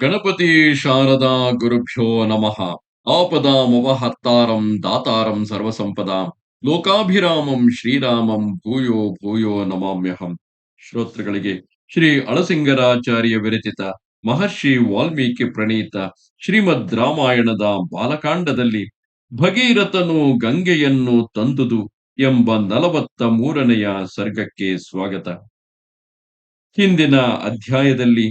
ಗಣಪತಿ ಶಾರದಾ ಗುರುಭ್ಯೋ ನಮಃ. ಆಪದಾಮವಹರ್ತಾರಂ ದಾತಾರಂ ಸರ್ವಸಂಪದಾಂ ಲೋಕಾಭಿರಾಮಂ ಶ್ರೀರಾಮಂ ಭೂಯೋ ಭೂಯೋ ನಮಾಮ್ಯಹಂ. ಶ್ರೋತೃಗಳಿಗೆ ಶ್ರೀ ಅಳಸಿಂಗರಾಚಾರ್ಯ ವಿರಚಿತ ಮಹರ್ಷಿ ವಾಲ್ಮೀಕಿ ಪ್ರಣೀತ ಶ್ರೀಮದ್ ರಾಮಾಯಣದ ಬಾಲಕಾಂಡದಲ್ಲಿ ಭಗೀರಥನು ಗಂಗೆಯನ್ನು ತಂದುದು ಎಂಬ ನಲವತ್ತ ಮೂರನೆಯ ಸರ್ಗಕ್ಕೆ ಸ್ವಾಗತ. ಹಿಂದಿನ ಅಧ್ಯಾಯದಲ್ಲಿ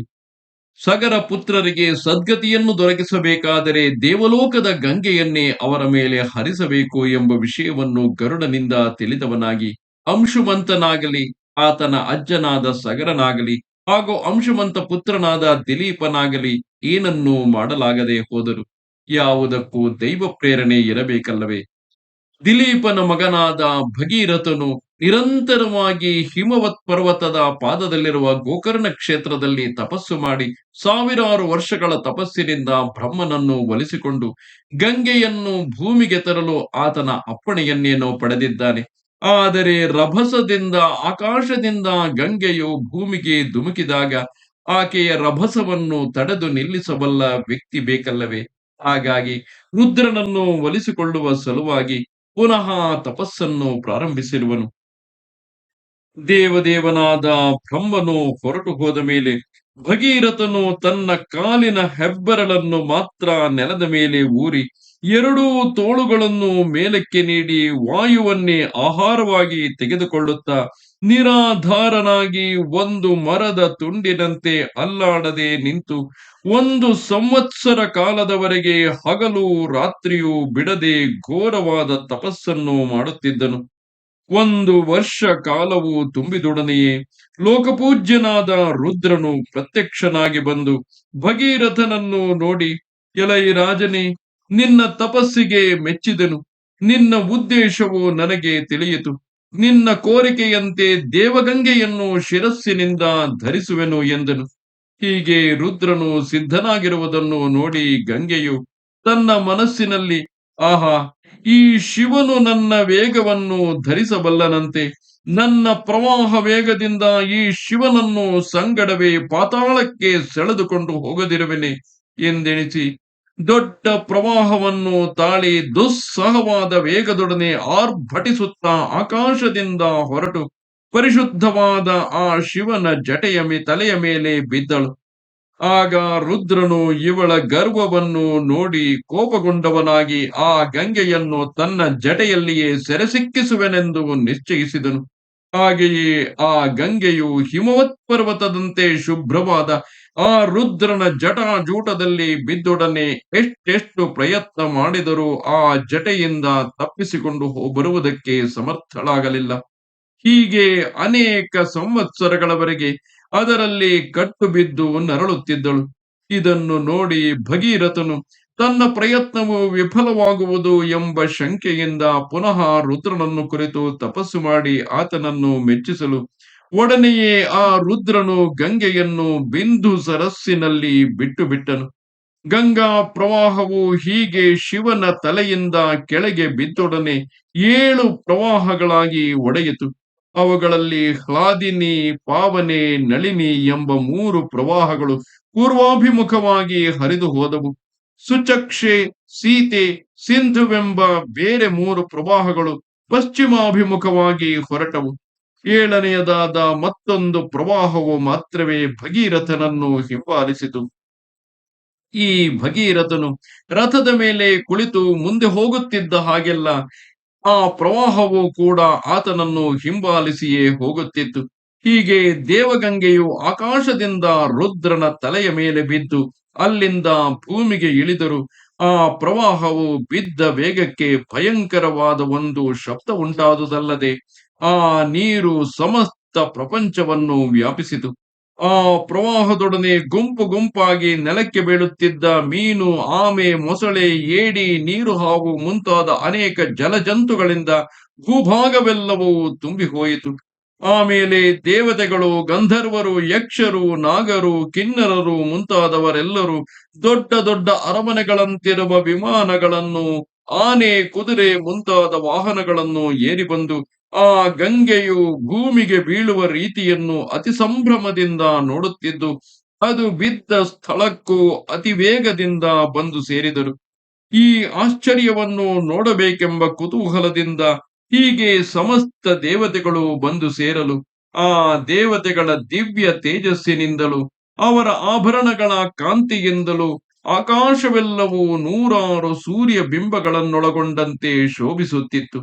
ಸಗರ ಪುತ್ರರಿಗೆ ಸದ್ಗತಿಯನ್ನು ದೊರಕಿಸಬೇಕಾದರೆ ದೇವಲೋಕದ ಗಂಗೆಯನ್ನೇ ಅವರ ಮೇಲೆ ಹರಿಸಬೇಕು ಎಂಬ ವಿಷಯವನ್ನು ಗರುಡನಿಂದ ತಿಳಿದವನಾಗಿ ಅಂಶುಮಂತನಾಗಲಿ, ಆತನ ಅಜ್ಜನಾದ ಸಗರನಾಗಲಿ ಹಾಗೂ ಅಂಶುಮಂತ ಪುತ್ರನಾದ ದಿಲೀಪನಾಗಲಿ ಏನನ್ನೂ ಮಾಡಲಾಗದೆ ಹೋದರು. ಯಾವುದಕ್ಕೂ ದೈವ ಪ್ರೇರಣೆ ಇರಬೇಕಲ್ಲವೇ? ದಿಲೀಪನ ಮಗನಾದ ಭಗೀರಥನು ನಿರಂತರವಾಗಿ ಹಿಮವತ್ ಪರ್ವತದ ಪಾದದಲ್ಲಿರುವ ಗೋಕರ್ಣ ಕ್ಷೇತ್ರದಲ್ಲಿ ತಪಸ್ಸು ಮಾಡಿ ಸಾವಿರಾರು ವರ್ಷಗಳ ತಪಸ್ಸಿನಿಂದ ಬ್ರಹ್ಮನನ್ನು ಒಲಿಸಿಕೊಂಡು ಗಂಗೆಯನ್ನು ಭೂಮಿಗೆ ತರಲು ಆತನ ಅಪ್ಪಣೆಯನ್ನೇನೋ ಪಡೆದಿದ್ದಾನೆ. ಆದರೆ ರಭಸದಿಂದ, ಆಕಾಶದಿಂದ ಗಂಗೆಯು ಭೂಮಿಗೆ ಧುಮುಕಿದಾಗ ಆಕೆಯ ರಭಸವನ್ನು ತಡೆದು ನಿಲ್ಲಿಸಬಲ್ಲ ವ್ಯಕ್ತಿ ಬೇಕಲ್ಲವೇ? ಹಾಗಾಗಿ ರುದ್ರನನ್ನು ಒಲಿಸಿಕೊಳ್ಳುವ ಸಲುವಾಗಿ ಪುನಃ ತಪಸ್ಸನ್ನು ಪ್ರಾರಂಭಿಸಿರುವನು. ದೇವದೇವನಾದ ಬ್ರಹ್ಮನು ಹೊರಟು ಹೋದ ಮೇಲೆ ಭಗೀರಥನು ತನ್ನ ಕಾಲಿನ ಹೆಬ್ಬೆರಳನ್ನು ಮಾತ್ರ ನೆಲದ ಮೇಲೆ ಊರಿ ಎರಡೂ ತೋಳುಗಳನ್ನು ಮೇಲಕ್ಕೆ ನೀಡಿ ವಾಯುವನ್ನೇ ಆಹಾರವಾಗಿ ತೆಗೆದುಕೊಳ್ಳುತ್ತಾ ನಿರಾಧಾರನಾಗಿ ಒಂದು ಮರದ ತುಂಡಿನಂತೆ ಅಲ್ಲಾಡದೆ ನಿಂತು ಒಂದು ಸಂವತ್ಸರ ಕಾಲದವರೆಗೆ ಹಗಲು ರಾತ್ರಿಯೂ ಬಿಡದೆ ಘೋರವಾದ ತಪಸ್ಸನ್ನು ಮಾಡುತ್ತಿದ್ದನು. ಒಂದು ವರ್ಷ ಕಾಲವು ತುಂಬಿದೊಡನೆಯೇ ಲೋಕಪೂಜ್ಯನಾದ ರುದ್ರನು ಪ್ರತ್ಯಕ್ಷನಾಗಿ ಬಂದು ಭಗೀರಥನನ್ನು ನೋಡಿ, ಎಲೈ ರಾಜನೇ, ನಿನ್ನ ತಪಸ್ಸಿಗೆ ಮೆಚ್ಚಿದನು. ನಿನ್ನ ಉದ್ದೇಶವು ನನಗೆ ತಿಳಿಯಿತು. ನಿನ್ನ ಕೋರಿಕೆಯಂತೆ ದೇವಗಂಗೆಯನ್ನು ಶಿರಸ್ಸಿನಿಂದ ಧರಿಸುವೆನು ಎಂದನು. ಹೀಗೆ ರುದ್ರನು ಸಿದ್ಧನಾಗಿರುವುದನ್ನು ನೋಡಿ ಗಂಗೆಯು ತನ್ನ ಮನಸ್ಸಿನಲ್ಲಿ, ಆಹಾ ಈ ಶಿವನು ನನ್ನ ವೇಗವನ್ನು ಧರಿಸಬಲ್ಲನಂತೆ ನನ್ನ ಪ್ರವಾಹ ವೇಗದಿಂದ ಈ ಶಿವನನ್ನು ಸಂಗಡವೇ ಪಾತಾಳಕ್ಕೆ ಸೆಳೆದುಕೊಂಡು ಹೋಗದಿರುವೆನೆ ಎಂದೆಣಿಸಿ ದೊಡ್ಡ ಪ್ರವಾಹವನ್ನು ತಾಳಿ ದುಸ್ಸಹವಾದ ವೇಗದೊಡನೆ ಆರ್ಭಟಿಸುತ್ತಾ ಆಕಾಶದಿಂದ ಹೊರಟು ಪರಿಶುದ್ಧವಾದ ಆ ಶಿವನ ಜಟೆಯ ತಲೆಯ ಮೇಲೆ ಬಿದ್ದಳು. ಆಗ ರುದ್ರನು ಇವಳ ಗರ್ವವನ್ನು ನೋಡಿ ಕೋಪಗೊಂಡವನಾಗಿ ಆ ಗಂಗೆಯನ್ನು ತನ್ನ ಜಟೆಯಲ್ಲಿಯೇ ಸೆರೆಸಿಕ್ಕಿಸುವೆನೆಂದು ನಿಶ್ಚಯಿಸಿದನು. ಹಾಗೆಯೇ ಆ ಗಂಗೆಯು ಹಿಮವತ್ ಪರ್ವತದಂತೆ ಶುಭ್ರವಾದ ಆ ರುದ್ರನ ಜಟಾಜೂಟದಲ್ಲಿ ಬಿದ್ದೊಡನೆ ಎಷ್ಟೆಷ್ಟು ಪ್ರಯತ್ನ ಮಾಡಿದರೂ ಆ ಜಟೆಯಿಂದ ತಪ್ಪಿಸಿಕೊಂಡು ಬರುವುದಕ್ಕೆ ಸಮರ್ಥಳಾಗಲಿಲ್ಲ. ಹೀಗೆ ಅನೇಕ ಸಂವತ್ಸರಗಳವರೆಗೆ ಅದರಲ್ಲಿ ಕಟ್ಟು ಬಿದ್ದು ನರಳುತ್ತಿದ್ದಳು. ಇದನ್ನು ನೋಡಿ ಭಗೀರಥನು, ತನ್ನ ಪ್ರಯತ್ನವು ವಿಫಲವಾಗುವುದು ಎಂಬ ಶಂಕೆಯಿಂದ ಪುನಃ ರುದ್ರನನ್ನು ಕುರಿತು ತಪಸ್ಸು ಮಾಡಿ ಆತನನ್ನು ಮೆಚ್ಚಿಸಲು. ಒಡನೆಯೇ ಆ ರುದ್ರನು ಗಂಗೆಯನ್ನು ಬಿಂದು ಸರಸ್ಸಿನಲ್ಲಿ ಬಿಟ್ಟು ಬಿಟ್ಟನು ಗಂಗಾ ಪ್ರವಾಹವು ಹೀಗೆ ಶಿವನ ತಲೆಯಿಂದ ಕೆಳಗೆ ಬಿದ್ದೊಡನೆ ಏಳು ಪ್ರವಾಹಗಳಾಗಿ ಒಡೆಯಿತು. ಅವುಗಳಲ್ಲಿ ಹ್ಲಾದಿನಿ, ಪಾವನೆ, ನಳಿನಿ ಎಂಬ ಮೂರು ಪ್ರವಾಹಗಳು ಪೂರ್ವಾಭಿಮುಖವಾಗಿ ಹರಿದು ಹೋದವು. ಸುಚಕ್ಷೆ, ಸೀತೆ, ಸಿಂಧುವೆಂಬ ಬೇರೆ ಮೂರು ಪ್ರವಾಹಗಳು ಪಶ್ಚಿಮಾಭಿಮುಖವಾಗಿ ಹೊರಟವು. ಏಳನೆಯದಾದ ಮತ್ತೊಂದು ಪ್ರವಾಹವು ಮಾತ್ರವೇ ಭಗೀರಥನನ್ನು ಹಿಂಬಾಲಿಸಿತು. ಈ ಭಗೀರಥನು ರಥದ ಮೇಲೆ ಕುಳಿತು ಮುಂದೆ ಹೋಗುತ್ತಿದ್ದ ಹಾಗೆಲ್ಲ ಆ ಪ್ರವಾಹವು ಕೂಡ ಆತನನ್ನು ಹಿಂಬಾಲಿಸಿಯೇ ಹೋಗುತ್ತಿತ್ತು. ಹೀಗೆ ದೇವಗಂಗೆಯು ಆಕಾಶದಿಂದ ರುದ್ರನ ತಲೆಯ ಮೇಲೆ ಬಿದ್ದು ಅಲ್ಲಿಂದ ಭೂಮಿಗೆ ಇಳಿದರು. ಆ ಪ್ರವಾಹವು ಬಿದ್ದ ವೇಗಕ್ಕೆ ಭಯಂಕರವಾದ ಒಂದು ಶಬ್ದ ಉಂಟಾದುದಲ್ಲದೆ ಆ ನೀರು ಸಮಸ್ತ ಪ್ರಪಂಚವನ್ನು ವ್ಯಾಪಿಸಿತು. ಆ ಪ್ರವಾಹದೊಡನೆ ಗುಂಪು ಗುಂಪಾಗಿ ನೆಲಕ್ಕೆ ಬೀಳುತ್ತಿದ್ದ ಮೀನು, ಆಮೆ, ಮೊಸಳೆ, ಏಡಿ, ನೀರು ಹಾಗೂ ಮುಂತಾದ ಅನೇಕ ಜಲಜಂತುಗಳಿಂದ ಭೂಭಾಗವೆಲ್ಲವೂ ತುಂಬಿ ಹೋಯಿತು ಆಮೇಲೆ ದೇವತೆಗಳು, ಗಂಧರ್ವರು, ಯಕ್ಷರು, ನಾಗರು, ಕಿನ್ನರರು ಮುಂತಾದವರೆಲ್ಲರೂ ದೊಡ್ಡ ದೊಡ್ಡ ಅರಮನೆಗಳಂತಿರುವ ವಿಮಾನಗಳನ್ನು, ಆನೆ, ಕುದುರೆ ಮುಂತಾದ ವಾಹನಗಳನ್ನು ಏರಿ ಬಂದು ಆ ಗಂಗೆಯು ಭೂಮಿಗೆ ಬೀಳುವ ರೀತಿಯನ್ನು ಅತಿ ಸಂಭ್ರಮದಿಂದ ನೋಡುತ್ತಿದ್ದು, ಅದು ಬಿದ್ದ ಸ್ಥಳಕ್ಕೂ ಅತಿ ವೇಗದಿಂದ ಬಂದು ಸೇರಿದರು. ಈ ಆಶ್ಚರ್ಯವನ್ನು ನೋಡಬೇಕೆಂಬ ಕುತೂಹಲದಿಂದ ಹೀಗೆ ಸಮಸ್ತ ದೇವತೆಗಳು ಬಂದು ಸೇರಲು, ಆ ದೇವತೆಗಳ ದಿವ್ಯ ತೇಜಸ್ಸಿನಿಂದಲೂ, ಅವರ ಆಭರಣಗಳ ಕಾಂತಿಯಿಂದಲೂ, ಆಕಾಶವೆಲ್ಲವೂ ನೂರಾರು ಸೂರ್ಯ ಬಿಂಬಗಳನ್ನೊಳಗೊಂಡಂತೆ ಶೋಭಿಸುತ್ತಿತ್ತು.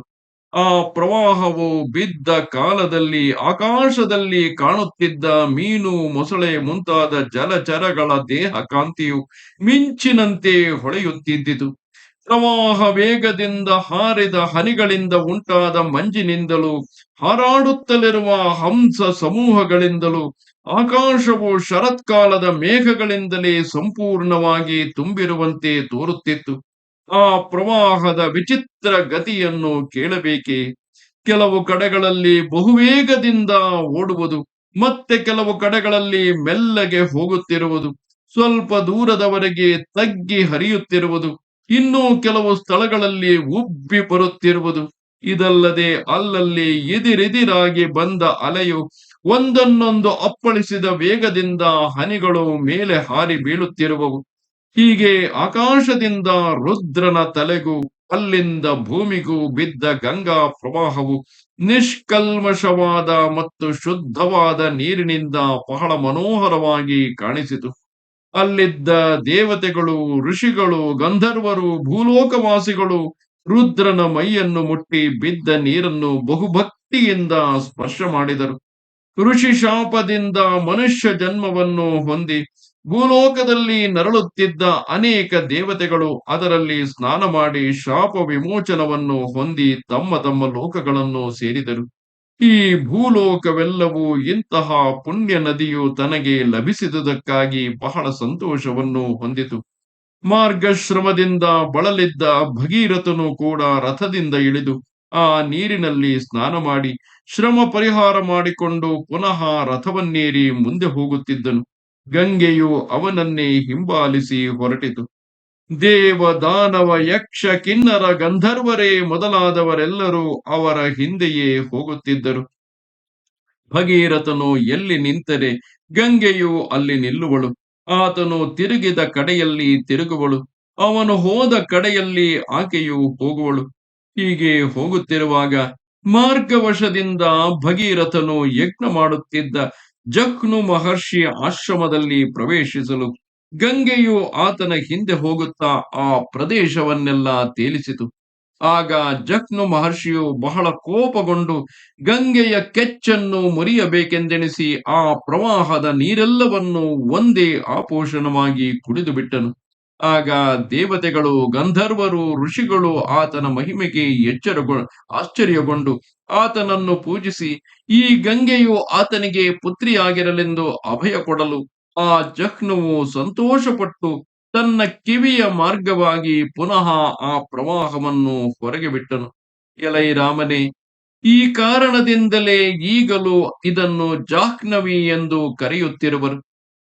ಆ ಪ್ರವಾಹವು ಬಿದ್ದ ಕಾಲದಲ್ಲಿ ಆಕಾಶದಲ್ಲಿ ಕಾಣುತ್ತಿದ್ದ ಮೀನು, ಮೊಸಳೆ ಮುಂತಾದ ಜಲಚರಗಳ ದೇಹ ಕಾಂತಿಯು ಮಿಂಚಿನಂತೆ ಹೊಳೆಯುತ್ತಿದ್ದಿತು. ಪ್ರವಾಹ ವೇಗದಿಂದ ಹಾರಿದ ಹನಿಗಳಿಂದ ಉಂಟಾದ ಮಂಜಿನಿಂದಲೂ, ಹಾರಾಡುತ್ತಲಿರುವ ಹಂಸ ಸಮೂಹಗಳಿಂದಲೂ, ಆಕಾಶವು ಶರತ್ಕಾಲದ ಮೇಘಗಳಿಂದಲೇ ಸಂಪೂರ್ಣವಾಗಿ ತುಂಬಿರುವಂತೆ ತೋರುತ್ತಿತ್ತು. ಆ ಪ್ರವಾಹದ ವಿಚಿತ್ರ ಗತಿಯನ್ನು ಕೇಳಬೇಕೆ? ಕೆಲವು ಕಡೆಗಳಲ್ಲಿ ಬಹುವೇಗದಿಂದ ಓಡುವುದು, ಮತ್ತೆ ಕೆಲವು ಕಡೆಗಳಲ್ಲಿ ಮೆಲ್ಲಗೆ ಹೋಗುತ್ತಿರುವುದು, ಸ್ವಲ್ಪ ದೂರದವರೆಗೆ ತಗ್ಗಿ ಹರಿಯುತ್ತಿರುವುದು, ಇನ್ನೂ ಕೆಲವು ಸ್ಥಳಗಳಲ್ಲಿ ಉಬ್ಬಿ ಬರುತ್ತಿರುವುದು. ಇದಲ್ಲದೆ ಅಲ್ಲಲ್ಲಿ ಎದಿರೆದಿರಾಗಿ ಬಂದ ಅಲೆಯು ಒಂದನ್ನೊಂದು ಅಪ್ಪಳಿಸಿದ ವೇಗದಿಂದ ಹನಿಗಳು ಮೇಲೆ ಹಾರಿ ಬೀಳುತ್ತಿರುವವು. ಹೀಗೆ ಆಕಾಶದಿಂದ ರುದ್ರನ ತಲೆಗೂ ಅಲ್ಲಿಂದ ಭೂಮಿಗೂ ಬಿದ್ದ ಗಂಗಾ ಪ್ರವಾಹವು ನಿಷ್ಕಲ್ಮಶವಾದ ಮತ್ತು ಶುದ್ಧವಾದ ನೀರಿನಿಂದ ಬಹಳ ಮನೋಹರವಾಗಿ ಕಾಣಿಸಿತು. ಅಲ್ಲಿದ್ದ ದೇವತೆಗಳು, ಋಷಿಗಳು, ಗಂಧರ್ವರು, ಭೂಲೋಕವಾಸಿಗಳು ರುದ್ರನ ಮೈಯನ್ನು ಮುಟ್ಟಿ ಬಿದ್ದ ನೀರನ್ನು ಬಹುಭಕ್ತಿಯಿಂದ ಸ್ಪರ್ಶ ಮಾಡಿದರು. ಋಷಿ ಶಾಪದಿಂದ ಮನುಷ್ಯ ಜನ್ಮವನ್ನು ಹೊಂದಿ ಭೂಲೋಕದಲ್ಲಿ ನರಳುತ್ತಿದ್ದ ಅನೇಕ ದೇವತೆಗಳು ಅದರಲ್ಲಿ ಸ್ನಾನ ಮಾಡಿ ಶಾಪ ವಿಮೋಚನವನ್ನು ಹೊಂದಿ ತಮ್ಮ ತಮ್ಮ ಲೋಕಗಳನ್ನು ಸೇರಿದರು. ಈ ಭೂಲೋಕವೆಲ್ಲವೂ ಇಂತಹ ಪುಣ್ಯ ನದಿಯು ತನಗೆ ಲಭಿಸಿದುದಕ್ಕಾಗಿ ಬಹಳ ಸಂತೋಷವನ್ನು ಹೊಂದಿತು. ಮಾರ್ಗಶ್ರಮದಿಂದ ಬಳಲಿದ್ದ ಭಗೀರಥನು ಕೂಡ ರಥದಿಂದ ಇಳಿದು ಆ ನೀರಿನಲ್ಲಿ ಸ್ನಾನ ಮಾಡಿ ಶ್ರಮ ಪರಿಹಾರ ಮಾಡಿಕೊಂಡು ಪುನಃ ರಥವನ್ನೇರಿ ಮುಂದೆ ಹೋಗುತ್ತಿದ್ದನು. ಗಂಗೆಯು ಅವನನ್ನೇ ಹಿಂಬಾಲಿಸಿ ಹೊರಟಿತು. ದೇವ ದಾನವ ಯಕ್ಷ ಕಿನ್ನರ ಗಂಧರ್ವರೇ ಮೊದಲಾದವರೆಲ್ಲರೂ ಅವರ ಹಿಂದೆಯೇ ಹೋಗುತ್ತಿದ್ದರು. ಭಗೀರಥನು ಎಲ್ಲಿ ನಿಂತರೆ ಗಂಗೆಯು ಅಲ್ಲಿ ನಿಲ್ಲುವಳು. ಆತನು ತಿರುಗಿದ ಕಡೆಯಲ್ಲಿ ತಿರುಗುವಳು. ಅವನು ಹೋದ ಕಡೆಯಲ್ಲಿ ಆಕೆಯು ಹೋಗುವಳು. ಹೀಗೆ ಹೋಗುತ್ತಿರುವಾಗ ಮಾರ್ಗವಶದಿಂದ ಭಗೀರಥನು ಯಜ್ಞ ಮಾಡುತ್ತಿದ್ದ ಜಖ್ನು ಮಹರ್ಷಿ ಆಶ್ರಮದಲ್ಲಿ ಪ್ರವೇಶಿಸಲು ಗಂಗೆಯು ಆತನ ಹಿಂದೆ ಹೋಗುತ್ತಾ ಆ ಪ್ರದೇಶವನ್ನೆಲ್ಲ ತೇಲಿಸಿತು. ಆಗ ಜಕ್ನು ಮಹರ್ಷಿಯು ಬಹಳ ಕೋಪಗೊಂಡು ಗಂಗೆಯ ಕೆಚ್ಚನ್ನು ಮುರಿಯಬೇಕೆಂದೆಣಿಸಿ ಆ ಪ್ರವಾಹದ ನೀರೆಲ್ಲವನ್ನು ಒಂದೇ ಆಪೋಷಣವಾಗಿ ಕುಡಿದು ಬಿಟ್ಟನು ಆಗ ದೇವತೆಗಳು, ಗಂಧರ್ವರು, ಋಷಿಗಳು ಆತನ ಮಹಿಮೆಗೆ ಎಚ್ಚರಗೊ ಆಶ್ಚರ್ಯಗೊಂಡು ಆತನನ್ನು ಪೂಜಿಸಿ, ಈ ಗಂಗೆಯು ಆತನಿಗೆ ಪುತ್ರಿಯಾಗಿರಲೆಂದು ಅಭಯ ಕೊಡಲು ಆ ಜಹ್ನುವು ಸಂತೋಷಪಟ್ಟು ತನ್ನ ಕಿವಿಯ ಮಾರ್ಗವಾಗಿ ಪುನಃ ಆ ಪ್ರವಾಹವನ್ನು ಹೊರಗೆ ಬಿಟ್ಟನು. ಎಲೈ ರಾಮನೇ ಈ ಕಾರಣದಿಂದಲೇ ಈಗಲೂ ಇದನ್ನು ಜಾಹ್ನವಿ ಎಂದು ಕರೆಯುತ್ತಿರುವರು.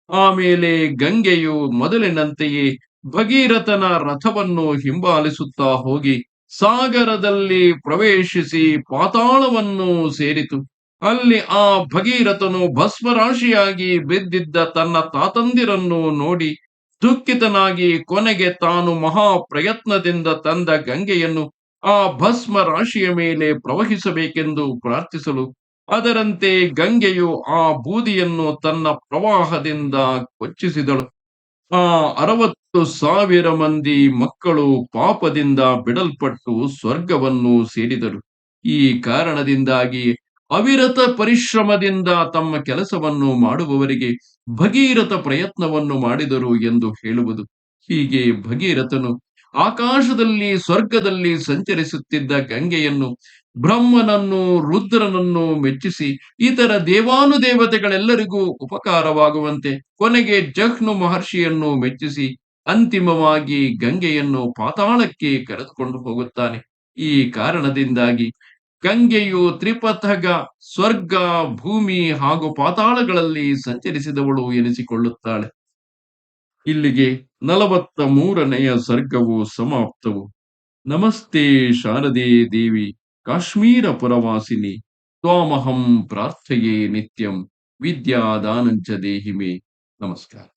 ಆಮೇಲೆ ಗಂಗೆಯು ಮೊದಲಿನಂತೆಯೇ ಭಗೀರಥನ ರಥವನ್ನು ಹಿಂಬಾಲಿಸುತ್ತಾ ಹೋಗಿ ಸಾಗರದಲ್ಲಿ ಪ್ರವೇಶಿಸಿ ಪಾತಾಳವನ್ನು ಸೇರಿತು. ಅಲ್ಲಿ ಆ ಭಗೀರಥನು ಭಸ್ಮರಾಶಿಯಾಗಿ ಬಿದ್ದಿದ್ದ ತನ್ನ ತಾತಂದಿರನ್ನು ನೋಡಿ ದುಃಖಿತನಾಗಿ ಕೊನೆಗೆ ತಾನು ಮಹಾ ಪ್ರಯತ್ನದಿಂದ ತಂದ ಗಂಗೆಯನ್ನು ಆ ಭಸ್ಮ ರಾಶಿಯ ಮೇಲೆ ಪ್ರವಹಿಸಬೇಕೆಂದು ಪ್ರಾರ್ಥಿಸಲು. ಅದರಂತೆ ಗಂಗೆಯು ಆ ಬೂದಿಯನ್ನು ತನ್ನ ಪ್ರವಾಹದಿಂದ ಕೊಚ್ಚಿಸಿದಳು. ಆ ಅರವತ್ತು ಸಾವಿರ ಮಂದಿ ಮಕ್ಕಳು ಪಾಪದಿಂದ ಬಿಡಲ್ಪಟ್ಟು ಸ್ವರ್ಗವನ್ನು ಸೇರಿದರು. ಈ ಕಾರಣದಿಂದಾಗಿ ಅವಿರತ ಪರಿಶ್ರಮದಿಂದ ತಮ್ಮ ಕೆಲಸವನ್ನು ಮಾಡುವವರಿಗೆ ಭಗೀರಥ ಪ್ರಯತ್ನವನ್ನು ಮಾಡಿದರು ಎಂದು ಹೇಳುವುದು. ಹೀಗೆ ಭಗೀರಥನು ಆಕಾಶದಲ್ಲಿ, ಸ್ವರ್ಗದಲ್ಲಿ ಸಂಚರಿಸುತ್ತಿದ್ದ ಗಂಗೆಯನ್ನು, ಬ್ರಹ್ಮನನ್ನು, ರುದ್ರನನ್ನು ಮೆಚ್ಚಿಸಿ, ಇತರ ದೇವಾನುದೇವತೆಗಳೆಲ್ಲರಿಗೂ ಉಪಕಾರವಾಗುವಂತೆ ಕೊನೆಗೆ ಜಹ್ನು ಮಹರ್ಷಿಯನ್ನು ಮೆಚ್ಚಿಸಿ ಅಂತಿಮವಾಗಿ ಗಂಗೆಯನ್ನು ಪಾತಾಳಕ್ಕೆ ಕರೆದುಕೊಂಡು ಹೋಗುತ್ತಾನೆ. ಈ ಕಾರಣದಿಂದಾಗಿ ಗಂಗೆಯು ತ್ರಿಪಥಗ, ಸ್ವರ್ಗ, ಭೂಮಿ ಹಾಗೂ ಪಾತಾಳಗಳಲ್ಲಿ ಸಂಚರಿಸಿದವಳು ಎನಿಸಿಕೊಳ್ಳುತ್ತಾಳೆ. ಇಲ್ಲಿಗೆ ನಲವತ್ತ ಮೂರನೆಯ ಸರ್ಗವು ಸಮಾಪ್ತವು. ನಮಸ್ತೆ ಶಾರದೆ ದೇವಿ, ಕಾಶ್ಮೀರ ಪುರವಾಸಿನಿ, ತ್ವಾಮಹಂ ಪ್ರಾರ್ಥೆಯೇ ನಿತ್ಯಂ ವಿದ್ಯಾದಾನಂಚ ದೇಹಿಮೆ. ನಮಸ್ಕಾರ.